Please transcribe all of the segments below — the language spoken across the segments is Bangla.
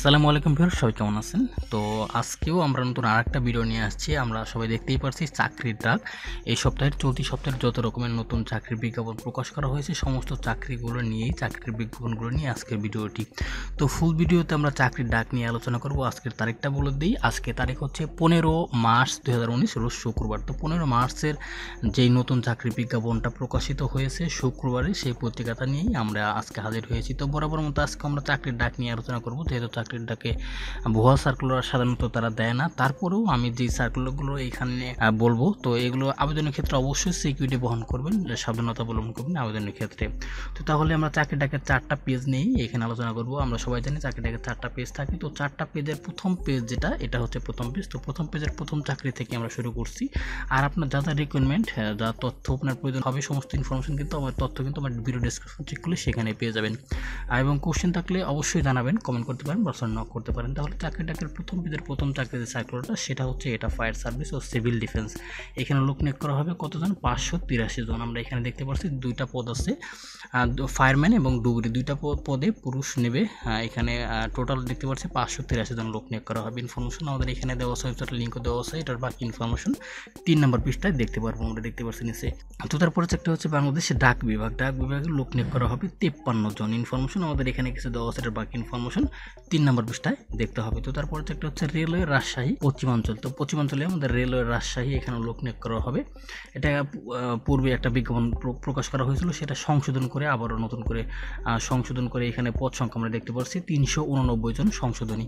আসসালামু আলাইকুম ভিউয়ার সবাই কেমন আছেন? তো আজকেও আমরা নতুন আরেকটা ভিডিও নিয়ে আসছি। আমরা সবাই দেখতেই পারছি চাকরির ডাক এই সপ্তাহের, চলতি সপ্তাহের যত রকমের নতুন চাকরির বিজ্ঞাপন প্রকাশ করা হয়েছে, সমস্ত চাকরিগুলো নিয়েই, চাকরির বিজ্ঞাপনগুলো নিয়ে আজকের ভিডিওটি তো ফুল ভিডিওতে আমরা চাকরির ডাক নিয়ে আলোচনা করব। আজকের তারিখটা বলে দিই। আজকে তারিখ হচ্ছে পনেরো মার্চ দু হাজার উনিশ, রোজ শুক্রবার। তো পনেরো মার্চের যেই নতুন চাকরির বিজ্ঞাপনটা প্রকাশিত হয়েছে শুক্রবারে, সেই পত্রিকাটা নিয়েই আমরা আজকে হাজির হয়েছি। তো বরাবর মতো আজকে আমরা চাকরির ডাক নিয়ে আলোচনা করব, যেহেতু চাকরির ডাকে ভুয়া সার্কুলার সাধারণত তারা দেয় না। তারপরেও আমি যে সার্কুলারগুলো এখানে বলব, তো এগুলো আবেদনের ক্ষেত্রে অবশ্যই সিকিউরিটি বহন করবেন সাবধানতা অবলম্বন করবেন আবেদনের ক্ষেত্রে। তো তাহলে আমরা চাকরি ডাকের চারটা পেজ নিয়েই এখানে আলোচনা করব। আমরা সবাই জানি চাকরি ডাকের চারটা পেজ থাকে। তো চারটা পেজের প্রথম পেজ যেটা, এটা হচ্ছে প্রথম পেজ তো প্রথম পেজের প্রথম চাকরি থেকে আমরা শুরু করছি। আর আপনার যা যা রিকোয়ারমেন্ট যা তথ্য আপনার প্রয়োজন হবে, সমস্ত ইনফরমেশন কিন্তু আমার, তথ্য কিন্তু আমার ভিডিও ডিসক্রিপশন চেক করলে সেখানে পেয়ে যাবেন। এবং কোশ্চেন থাকলে অবশ্যই জানাবেন কমেন্ট করতে পারেন বা নক করতে পারেন, তাহলে চাকরি ডাকের প্রথম পেজের প্রথম চাকরির যে সেটা হচ্ছে এটা ফায়ার সার্ভিস ও সিভিল ডিফেন্স। এখানে লোক নিয়োগ করা হবে কতজন? পাঁচশো তিরাশি জন। আমরা এখানে দেখতে পাচ্ছি দুইটা পদ আছে ফায়ারম্যান এবং ডুবরি। দুইটা পদে পুরুষ নেবে এখানে টোটাল দেখতে পাচ্ছি পাঁচশো তিরাশি জন লোক নিয়োগ করা হবে। ইনফরমেশন আমাদের এখানে দেওয়া আছে ওয়েবসাইটের লিঙ্কও দেওয়া আছে, এটার বাকি ইনফরমেশন তিন নম্বর পৃষ্ঠায় দেখতে পারব আমরা, দেখতে পাচ্ছি নিচে। তো তারপরে একটা হচ্ছে বাংলাদেশের ডাক বিভাগ। ডাক বিভাগে লোক নিয়োগ করা হবে তেপ্পান্ন জন। ইনফরমেশন আমাদের এখানে কিছু দেওয়া আছে, এটার বাকি ইনফরমেশন তিন নম্বর পৃষ্ঠায় দেখতে হবে। তো তারপরে একটা হচ্ছে রেলওয়ে রাজশাহী পশ্চিমাঞ্চল। তো পশ্চিমাঞ্চলে আমাদের রেলওয়ে রাজশাহী এখানে লোক নিয়োগ করা হবে। এটা পূর্বে একটা বিজ্ঞাপন প্র- প্রকাশ করা হয়েছিল, সেটা সংশোধন করে আবারও নতুন করে সংশোধন করে এখানে পদ সংখ্যা আমরা দেখতে পাচ্ছি, তিনশো উননব্বই জন সংশোধনী।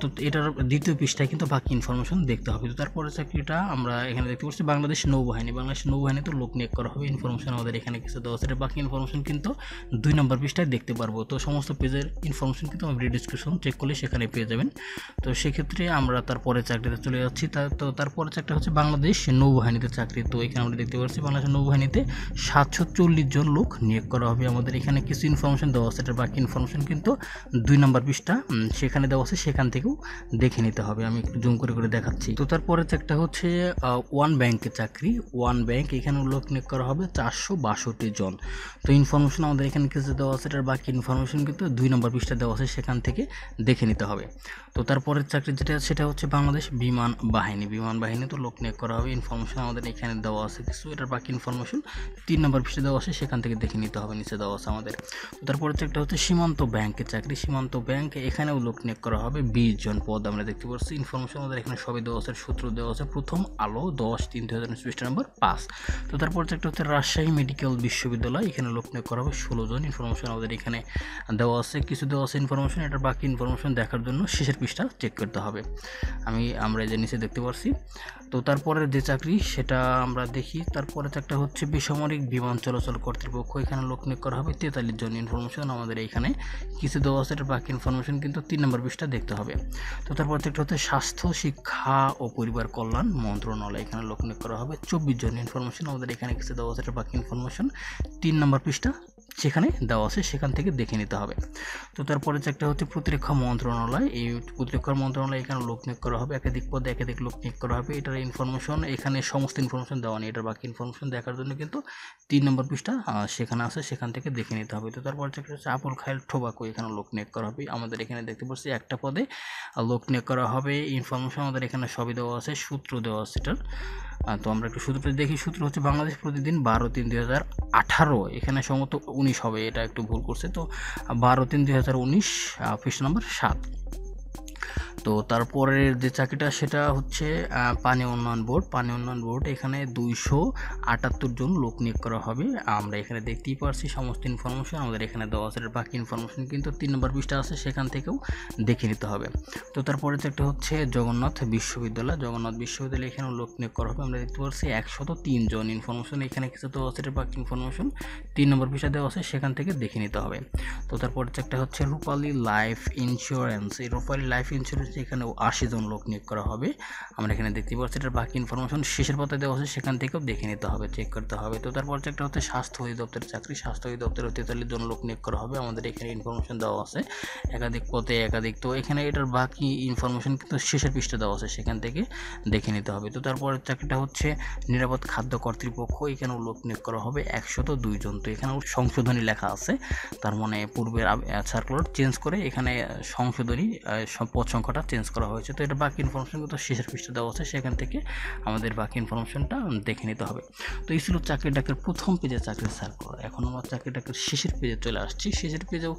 তো এটার দ্বিতীয় পৃষ্ঠায় কিন্তু বাকি ইনফরমেশন দেখতে হবে। তো তারপরে চাকরিটা আমরা এখানে দেখতে পাচ্ছি, বাংলাদেশ নৌবাহিনী। বাংলাদেশ নৌবাহিনীতে লোক নিয়োগ করা হবে ইনফরমেশন আমাদের এখানে কিছু দেওয়া আছে। বাকি ইনফরমেশন কিন্তু দুই নম্বর পৃষ্ঠায় দেখতে পারব। তো সমস্ত পেজের ইনফরমেশন কিন্তু আমরা ডিসক্রিপশন চেক করলে সেখানে পেয়ে যাবেন। তো সেক্ষেত্রে আমরা তারপরে চাকরিতে চলে যাচ্ছি। তা, তো তারপরে চাকরি হচ্ছে বাংলাদেশ নৌবাহিনীতে চাকরি। তো এখানে আমরা দেখতে পাচ্ছি বাংলাদেশ নৌবাহিনীতে সাতশো চল্লিশ জন লোক নিয়োগ করা হবে। আমাদের এখানে কিছু ইনফরমেশন দেওয়া আছে। এটার বাকি ইনফরমেশন কিন্তু দুই নম্বর পৃষ্ঠা সেখানে দেওয়া আছে। সেখান থেকেও দেখে নিতে হবে। আমি একটু জুম করে করে দেখাচ্ছি। তো তারপরে একটা হচ্ছে ওয়ান ব্যাংকের চাকরি। ওয়ান ব্যাংক এখানে লোক নিয়োগ করা হবে চারশো বাষট্টি জন। তো ইনফরমেশন আমাদের এখানে কিছু দেওয়া আছে। এটার বাকি ইনফরমেশন কিন্তু দুই নম্বর পৃষ্ঠা দেওয়া আছে। সেখান থেকে দেখে নিতে হবে। তো তারপরের চাকরি যেটা, সেটা হচ্ছে বাংলাদেশ বিমান বাহিনী। বিমান বাহিনী তো লোক নিয়োগ করা হবে ইনফরমেশন আমাদের এখানে দেওয়া আছে কিছু, এটার বাকি ইনফরমেশন তিন নম্বর পৃষ্ঠে দেওয়া আছে, সেখান থেকে দেখে নিতে হবে, নিচে দেওয়া আছে আমাদের। তো তারপরে একটা হচ্ছে সীমান্ত ব্যাংকের চাকরি। সীমান্ত ব্যাংক এখানেও লোক নিয়োগ করা হবে, বিশ জন পদ আমরা দেখতে পাচ্ছি। ইনফরমেশন আমাদের এখানে সবই দেওয়া আছে, সূত্র দেওয়া আছে। প্রথম আলো দশ তিন দু হাজার পৃষ্ঠা নম্বর পাঁচ। তো তারপর একটা হচ্ছে রাজশাহী মেডিকেল বিশ্ববিদ্যালয়, এখানে লোক নিয়োগ করা হবে ষোলো জন। ইনফরমেশন আমাদের এখানে দেওয়া আছে, কিছু দেওয়া আছে ইনফরমেশন এটার বাকি ইনফরমেশন দেখার জন্য শেষের পৃষ্ঠা চেক করতে হবে। আমি আমরা এই যে নিচে দেখতে পাচ্ছি তো তারপরে যে চাকরি সেটা আমরা দেখি। তারপরে একটা হচ্ছে বেসামরিক বিমান চলাচল কর্তৃপক্ষ। এখানে লোক নিয়োগ করা হবে তেতাল্লিশ জন। ইনফরমেশন আমাদের এখানে কিছু দেওয়া আছে বাকি ইনফরমেশন কিন্তু তিন নম্বর পৃষ্ঠা দেখতে হবে। তো তারপর একটা হচ্ছে স্বাস্থ্য, শিক্ষা ও পরিবার কল্যাণ মন্ত্রণালয়। এখানে লোক নিয়োগ করা হবে চব্বিশ জন। ইনফরমেশন আমাদের এখানে কিছু দেওয়া আছে বাকি ইনফরমেশন তিন নম্বর পৃষ্ঠা সেখানে দেওয়া আছে, সেখান থেকে দেখে নিতে হবে। তো তারপরে যে একটা হচ্ছে প্রতিরক্ষা মন্ত্রণালয়। এই প্রতিরক্ষা মন্ত্রণালয় এখানে লোক নিয়োগ করা হবে। একাধিক পদে একাধিক লোক নিয়োগ করা হবে। এটার ইনফরমেশন এখানে সমস্ত ইনফরমেশন দেওয়া নেই। এটার বাকি ইনফরমেশন দেখার জন্য কিন্তু তিন নম্বর পৃষ্ঠা সেখানে আছে, সেখান থেকে দেখে নিতে হবে। তো তারপর হচ্ছে আপল খাইল ঠোবাকো, এখানে লোক নিয়োগ করা হবে। আমাদের এখানে দেখতে পাচ্ছি একটা পদে লোক নিয়োগ করা হবে। ইনফরমেশন আমাদের এখানে সবই দেওয়া আছে, সূত্র দেওয়া আছে এটার। তো আমরা একটু সূত্রটা দেখি। সূত্র হচ্ছে বাংলাদেশ প্রতিদিন বারো তিন দুই হাজার আঠারো, এখানে সম্ভবত উনিশ হবে, এটা একটু ভুল করছে। তো বারো তিন দুই হাজার উনিশ পৃষ্ঠা নম্বর সাত। তো তারপরের যে চাকরিটা, সেটা হচ্ছে পানি উন্নয়ন বোর্ড। পানি উন্নয়ন বোর্ড এখানে দুইশো আটাত্তর জন লোক নিয়োগ করা হবে। আমরা এখানে দেখতেই পারছি সমস্ত ইনফরমেশন আমাদের এখানে দেওয়া আছে। বাকি ইনফরমেশন কিন্তু তিন নম্বর পৃষ্ঠা আছে, সেখান থেকেও দেখে নিতে হবে। তো তারপরে একটা হচ্ছে জগন্নাথ বিশ্ববিদ্যালয়। জগন্নাথ বিশ্ববিদ্যালয় এখানে লোক নিয়োগ করা হবে। আমরা দেখতে পাচ্ছি একশত তিন জন ইনফরমেশন এখানে কিছু দেওয়া আছে বাকি ইনফরমেশন তিন নম্বর পৃষ্ঠা দেওয়া আছে, সেখান থেকে দেখে নিতে হবে। তো তারপরে একটা হচ্ছে রূপালী লাইফ ইন্স্যুরেন্স এই রূপালী লাইফ ইন্স্যুরেন্স এখানেও আশি জন লোক নিয়োগ করা হবে। আমরা এখানে দেখতে পাচ্ছি এটার বাকি ইনফরমেশন শেষের পথে দেওয়া আছে সেখান থেকেও দেখে নিতে হবে চেক করতে হবে। তো তারপর একটা হচ্ছে স্বাস্থ্য অধিদপ্তরের চাকরি, স্বাস্থ্য অধিদপ্তরে তেতাল্লিশ জন লোক নিয়োগ করা হবে। আমাদের এখানে ইনফরমেশন দেওয়া আছে একাধিক পথে একাধিক। তো এখানে এটার বাকি ইনফরমেশন কিন্তু শেষের পৃষ্ঠে দেওয়া আছে, সেখান থেকে দেখে নিতে হবে। তো তারপরের চাকরিটা হচ্ছে নিরাপদ খাদ্য কর্তৃপক্ষ, এখানেও লোক নিয়োগ করা হবে একশত দুইজন তো এখানেও সংশোধনী লেখা আছে, তার মানে পূর্বের সার্কুলার চেঞ্জ করে এখানে সংশোধনী পদ সংখ্যাটা চেঞ্জ করা হয়েছে। তো এটা বাকি ইনফরমেশন কিন্তু শেষের পৃষ্ঠে দেওয়া আছে, সেখান থেকে আমাদের বাকি ইনফরমেশনটা দেখে নিতে হবে। তো এই ছিল চাকরি ডাকের প্রথম পেজে চাকরির সার্কুলার এখন আমরা চাকরি ডাকের শেষের পেজে চলে আসছি। শেষের পেজেও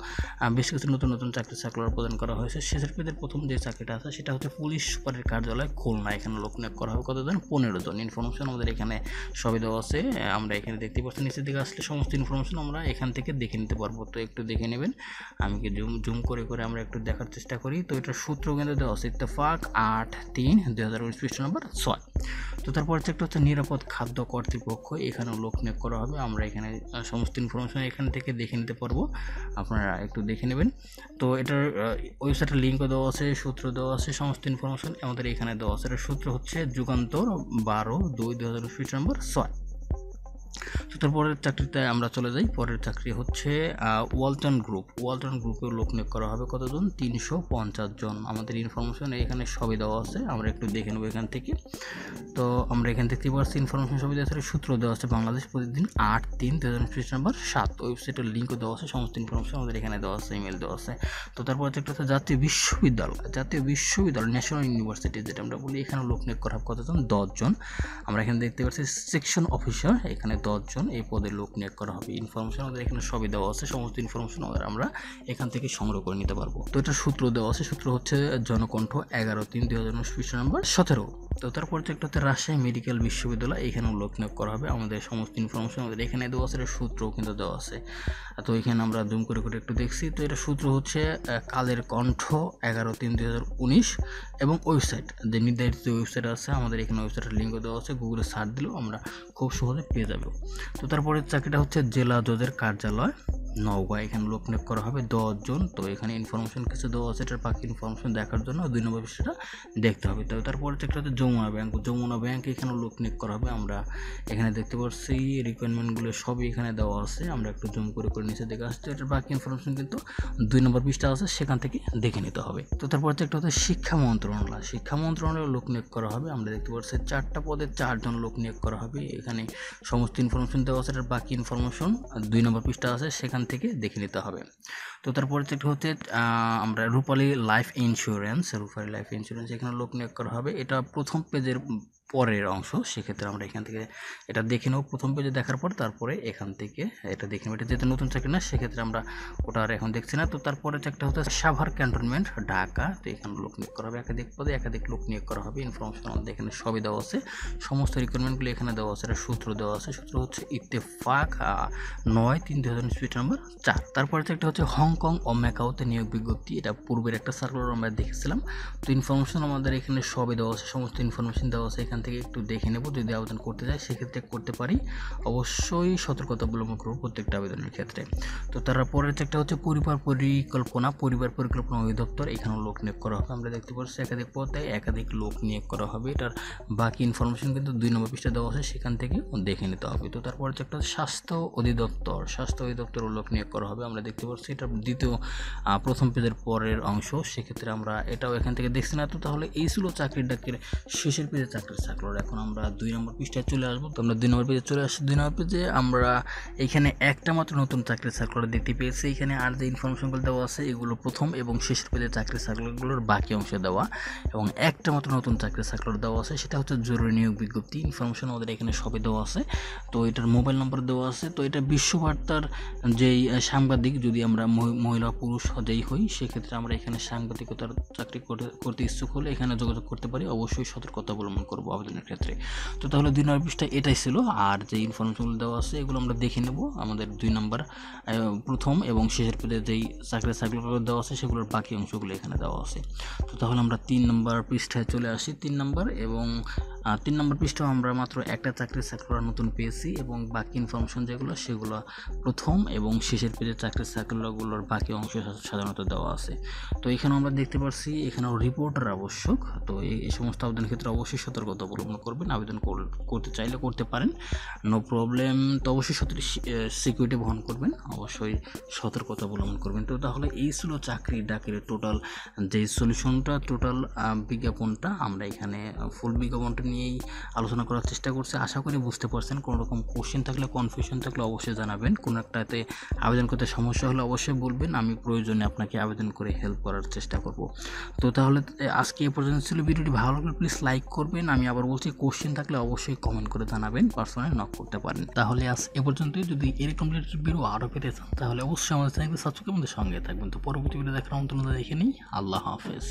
বেশ কিছু নতুন নতুন চাকরি সার্কুলার প্রদান করা হয়েছে। শেষের পেজের প্রথম যে চাকরিটা আছে, সেটা হচ্ছে পুলিশ সুপারের কার্যালয় খুলনা। এখানে লোক নিয়োগ করা হবে কতজন? পনেরো জন। ইনফরমেশন আমাদের এখানে সবই দেওয়া আছে। আমরা এখানে দেখতে পাচ্ছি, নিচের দিকে আসলে সমস্ত ইনফরমেশন আমরা এখান থেকে দেখে নিতে পারব। তো একটু দেখে নেবেন। আমি কি জুম জুম করে করে আমরা একটু দেখার চেষ্টা করি। তো এটার সূত্র কিন্তু দেওয়া আছে। ইত্তেফাক আট, তিন, দুই হাজার উনিশ পৃষ্ঠ নম্বর, ছয়। তো তারপর একটা হচ্ছে নিরাপদ খাদ্য কর্তৃপক্ষ, এখানেও লোক নিয়োগ করা হবে। আমরা এখানে সমস্ত ইনফরমেশন এখান থেকে দেখে নিতে পারব। আপনারা একটু দেখে নেবেন। তো এটার ওয়েবসাইটের লিঙ্কও দেওয়া আছে, সূত্র দেওয়া আছে, সমস্ত ইনফরমেশন আমাদের এখানে দেওয়া আছে। এটার সূত্র হচ্ছে যুগান্তর বারো দুই দু হাজার উনিশ নম্বর, ছয়। তো তারপরের চাকরিতে আমরা চলে যাই। পরের চাকরি হচ্ছে ওয়ালটন গ্রুপ। ওয়ালটন গ্রুপের লোক নিয়োগ করা হবে কতজন? তিনশো পঞ্চাশ জন। আমাদের ইনফরমেশন এখানে সবই দেওয়া আছে। আমরা একটু দেখে নেব এখান থেকে। তো আমরা এখান থেকে পারছি ইনফরমেশন সবই দেওয়া আছে। সূত্র দেওয়া আছে বাংলাদেশ প্রতিদিন আট তিন দু হাজার উনিশ নাম্বার সাত। ওয়েবসাইটের লিঙ্কও দেওয়া আছে। সমস্ত ইনফরমেশন আমাদের এখানে দেওয়া আছে ইমেল দেওয়া আছে। তো তারপর একটা হচ্ছে জাতীয় বিশ্ববিদ্যালয়। জাতীয় বিশ্ববিদ্যালয় ন্যাশনাল ইউনিভার্সিটি যেটা আমরা বলি এখানে লোক নিয়োগ করা হবে কতজন? দশজন। আমরা এখানে দেখতে পাচ্ছি সেকশন অফিসার এখানে দশজন এই পদে লোক নিয়োগ করা হবে। ইনফরমেশন আমাদের এখানে সবই দেওয়া আছে। সমস্ত ইনফরমেশন আমাদের আমরা এখান থেকে সংগ্রহ করে নিতে পারব। তো এটা সূত্র দেওয়া আছে। সূত্র হচ্ছে জনকণ্ঠ এগারো তিন দুই হাজার উনিশ পৃষ্ঠা নাম্বার সতেরো। তো তারপর হচ্ছে একটা হচ্ছে রাজশাহী মেডিকেল বিশ্ববিদ্যালয়। এখানেও লোক নিয়োগ করা হবে। আমাদের সমস্ত ইনফরমেশন আমাদের এখানে দেওয়া আছে। সূত্রও কিন্তু দেওয়া আছে। তো এখানে আমরা জুম করে করে একটু দেখছি। তো এটা সূত্র হচ্ছে কালের কণ্ঠ এগারো তিন দুই হাজার উনিশ এবং ওয়েবসাইট যে নির্ধারিত ওয়েবসাইট আছে, আমাদের এখানে ওয়েবসাইটের লিঙ্কও দেওয়া আছে। গুগলে সার্চ দিলেও আমরা খুব সহজে পেয়ে যাবে। তো তারপরে চাকরিটা হচ্ছে জেলা জজের কার্যালয়, নওগাঁ। এখানে লোক নিয়োগ করা হবে দশজন তো এখানে ইনফরমেশন কিছু দেওয়া আছে, এটার বাকি ইনফরমেশন দেখার জন্য দুই নম্বর বিষয়টা দেখতে হবে। তো তারপরে একটা হচ্ছে যমুনা ব্যাংক। যমুনা ব্যাংক এখানে লোক নিয়োগ করা হবে। আমরা এখানে দেখতে পাচ্ছি রিকোয়ারমেন্টগুলো সবই এখানে দেওয়া আছে। আমরা একটু জুম করে করে নিচে দেখে আসছি। এটার বাকি ইনফরমেশন কিন্তু দুই নম্বর পৃষ্ঠা আছে, সেখান থেকে দেখে নিতে হবে। তো তারপর হচ্ছে একটা হচ্ছে শিক্ষা মন্ত্রণালয়। শিক্ষা মন্ত্রণালয়ে লোক নিয়োগ করা হবে। আমরা দেখতে পাচ্ছি চারটা পদে চারজন লোক নিয়োগ করা হবে। এখানে সমস্ত ইনফরমেশন দেওয়া আছে, এটার বাকি ইনফরমেশন দুই নম্বর পৃষ্ঠা আছে, সেখান থেকে দেখে নিতে হবে। তো তারপরে যেটা হচ্ছে আমরা Rupali life insurance Rupali life insurance এখানে লোক নিয়োগ করা হবে। এটা প্রথম পেজের পরের অংশ, সেক্ষেত্রে আমরা এখান থেকে এটা দেখে নেব প্রথম পেজে দেখার পর, তারপরে এখান থেকে এটা দেখে নেব। এটা যেহেতু নতুন চাকরি না, সেক্ষেত্রে আমরা ওটা আর এখন দেখছি না। তো তারপরে একটা হচ্ছে সাভার ক্যান্টনমেন্ট, ঢাকা। তো এখানে লোক নিয়োগ করা হবে একাধিক পদে, একাধিক লোক নিয়োগ করা হবে। ইনফরমেশন আমাদের এখানে সবই দেওয়া আছে। সমস্ত রিকোয়ারমেন্টগুলো এখানে দেওয়া আছে এটা সূত্র দেওয়া আছে। সূত্র হচ্ছে ইত্তেফাক নয় তিন দু হাজার স্পিড নাম্বার চার। তারপরে একটা হচ্ছে হংকং ও ম্যাকাওতে নিয়োগ বিজ্ঞপ্তি। এটা পূর্বের একটা সার্কুলার আমরা দেখেছিলাম। তো ইনফরমেশন আমাদের এখানে সবই দেওয়া আছে, সমস্ত ইনফরমেশন দেওয়া আছে এখান। থেকে একটু দেখে নেব, যদি আবেদন করতে চাই সেক্ষেত্রে করতে পারি। অবশ্যই সতর্কতা অবলম্বন করব প্রত্যেকটা আবেদনের ক্ষেত্রে। তো তারপরে যে একটা হচ্ছে পরিবার পরিকল্পনা পরিবার পরিকল্পনা অধিদপ্তর, এখানেও লোক নিয়োগ করা হবে। আমরা দেখতে পাচ্ছি একাধিক পদে একাধিক লোক নিয়োগ করা হবে। এটার বাকি ইনফরমেশন কিন্তু দুই নম্বর পৃষ্ঠা দেওয়া আছে, সেখান থেকে দেখে নিতে হবে। তো তারপরে যে একটা স্বাস্থ্য অধিদপ্তর স্বাস্থ্য অধিদপ্তর লোক নিয়োগ করা হবে। আমরা দেখতে পাচ্ছি এটা দ্বিতীয় প্রথম পেজের পরের অংশ। সেক্ষেত্রে আমরা এটাও এখান থেকে দেখছি না। তো তাহলে এই ছিল চাকরির ডাকের শেষের পেজে চাকরির চাকরির এখন আমরা দুই নম্বর পৃষ্ঠায় চলে আসব। তো আমরা দুই নম্বর পেজে চলে আসছি। দুই নম্বর পেজে আমরা এখানে একটা মাত্র নতুন চাকরির সার্কুলার দেখতে পেয়েছি। এখানে আর যে ইনফরমেশনগুলো দেওয়া আছে, এগুলো প্রথম এবং শেষের পেজে চাকরির সার্কুলারগুলোর বাকি অংশে দেওয়া। এবং একটা মাত্র নতুন চাকরির সার্কুলার দেওয়া আছে, সেটা হচ্ছে জরুরি নিয়োগ বিজ্ঞপ্তি। ইনফরমেশন আমাদের এখানে সবই দেওয়া আছে। তো এটার মোবাইল নম্বর দেওয়া আছে। তো এটা বিশ্ববার্তার যেই সাংবাদিক, যদি আমরা মহি- মহিলা, পুরুষ যেই হই, সেক্ষেত্রে আমরা এখানে সাংবাদিকতার চাকরি করতে ইচ্ছুক হলে এখানে যোগাযোগ করতে পারি। অবশ্যই সতর্কতা অবলম্বন করব। আবেদনের ক্ষেত্রে। তো তাহলে দুই নম্বর পৃষ্ঠা এটাই ছিল। আর যে ইনফরমেশনগুলো দেওয়া আছে, এগুলো আমরা দেখে নেব। আমাদের দুই নম্বর প্রথম এবং শেষের পেজে যেই চাকরির চাকরিগুলো দেওয়া আছে, সেগুলোর বাকি অংশগুলো এখানে দেওয়া আছে। তো তাহলে আমরা তিন নম্বর পৃষ্ঠায় চলে আসি। তিন নম্বর এবং তিন নম্বর পৃষ্ঠাও আমরা মাত্র একটা চাকরির সার্কুলার নতুন পেয়েছি এবং বাকি ইনফরমেশন যেগুলো, সেগুলো প্রথম এবং শেষের পেজে চাকরির সার্কুলারগুলোর বাকি অংশ সাধারণত দেওয়া আছে। তো এখানে আমরা দেখতে পাচ্ছি এখানেও রিপোর্টার আবশ্যক। তো এই সমস্ত আবেদনের ক্ষেত্রে অবশ্যই সতর্কতা অবলম্বন করবেন। আবেদন কর- করতে চাইলে করতে পারেন। নো প্রবলেম তো অবশ্যই সতর্ক সিকিউরিটি বহন করবেন। অবশ্যই সতর্কতা অবলম্বন করবেন। তো তাহলে এই ছিল চাকরি ডাকের টোটাল যে সলিউশনটা টোটাল বিজ্ঞাপনটা আমরা এখানে ফুল বিজ্ঞাপনটা নিয়েই আলোচনা করার চেষ্টা করছি। আশা করি বুঝতে পারছেন, কোনো রকম কোশ্চেন থাকলে কনফিউশন থাকলে অবশ্যই জানাবেন। কোনো একটাতে আবেদন করতে সমস্যা হলে অবশ্যই বলবেন, আমি প্রয়োজনে আপনাকে আবেদন করে হেল্প করার চেষ্টা করব। তো তাহলে আজকে এ পর্যন্ত ছিল। ভিডিওটি ভালো লাগলে প্লিজ লাইক করবেন। আমি আবার বলছি কোশ্চেন থাকলে অবশ্যই কমেন্ট করে জানাবেন। পার্সোনালি নক করতে পারেন। তাহলে আজ এ পর্যন্তই। যদি এরকম রিলেটেড ভিডিও আরও পেতে চান, তাহলে অবশ্যই আমাদের চ্যানেলকে সাবস্ক্রাইব আমাদের সঙ্গে থাকবেন। তো পরবর্তী ভিডিও দেখার মতন দেখে নিই। আল্লাহ হাফেজ।